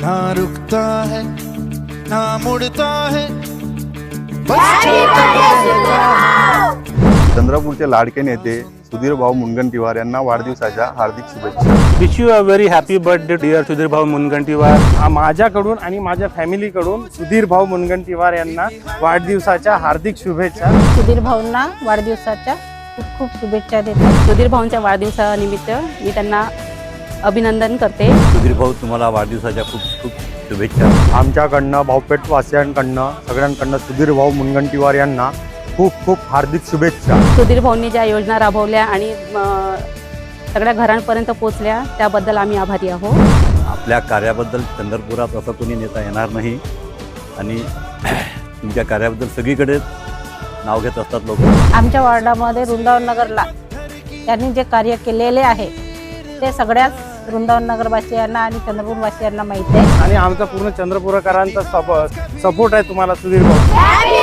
ना रुकता है ना मुड़ता है। चंद्रपूरचे लाडके नेते सुधीर भाऊ मुनगंटीवार यांना वाढदिवसाच्या हार्दिक शुभेच्छा. Wish you a very happy birthday dear Sudhir Bhau Mungantiwar माझ्याकडून आणि माझ्या फॅमिलीकडून सुधीर भाऊ मुनगंटीवार यांना वाढदिवसाच्या हार्दिक शुभेच्छा. सुधीर भाऊंना वाढदिवसाच्या खूप खूप शुभेच्छा देते सुधीर भाऊंच्या वाढदिवसानिमित्त मी त्यांना अभिनंदन करते. सुधीर भाऊ तुम्हाला वाढदिवसाच्या खूप खूप शुभेच्छा. आमच्याकडनं भाऊपेठ वासियांकडनं सगळ्यांकडनं सुधीर भाऊ मुनगंटीवार यांना खूप खूप हार्दिक शुभेच्छा. सुधीर भाऊंनी ज्या योजना राबवल्या आणि सगळ्या घरांपर्यंत पोहोचल्या त्याबद्दल आम्ही आभारी आहोत. आपल्या कार्याबद्दल चंद्रपुरात असं कोणी नेता येणार नाही आणि तुमच्या कार्याबद्दल सगळीकडे नाव घेत असतात लोक. आमच्या वॉर्डामध्ये वृंदावन नगरला त्यांनी जे कार्य केलेले आहे ते सगळ्याच वृंदावन नगरवासियांना आणि चंद्रपूरवासियांना माहीत आहे. आणि आमचा पूर्ण चंद्रपूरकरांचा सपोर्ट आहे तुम्हाला सुधीर भाऊ.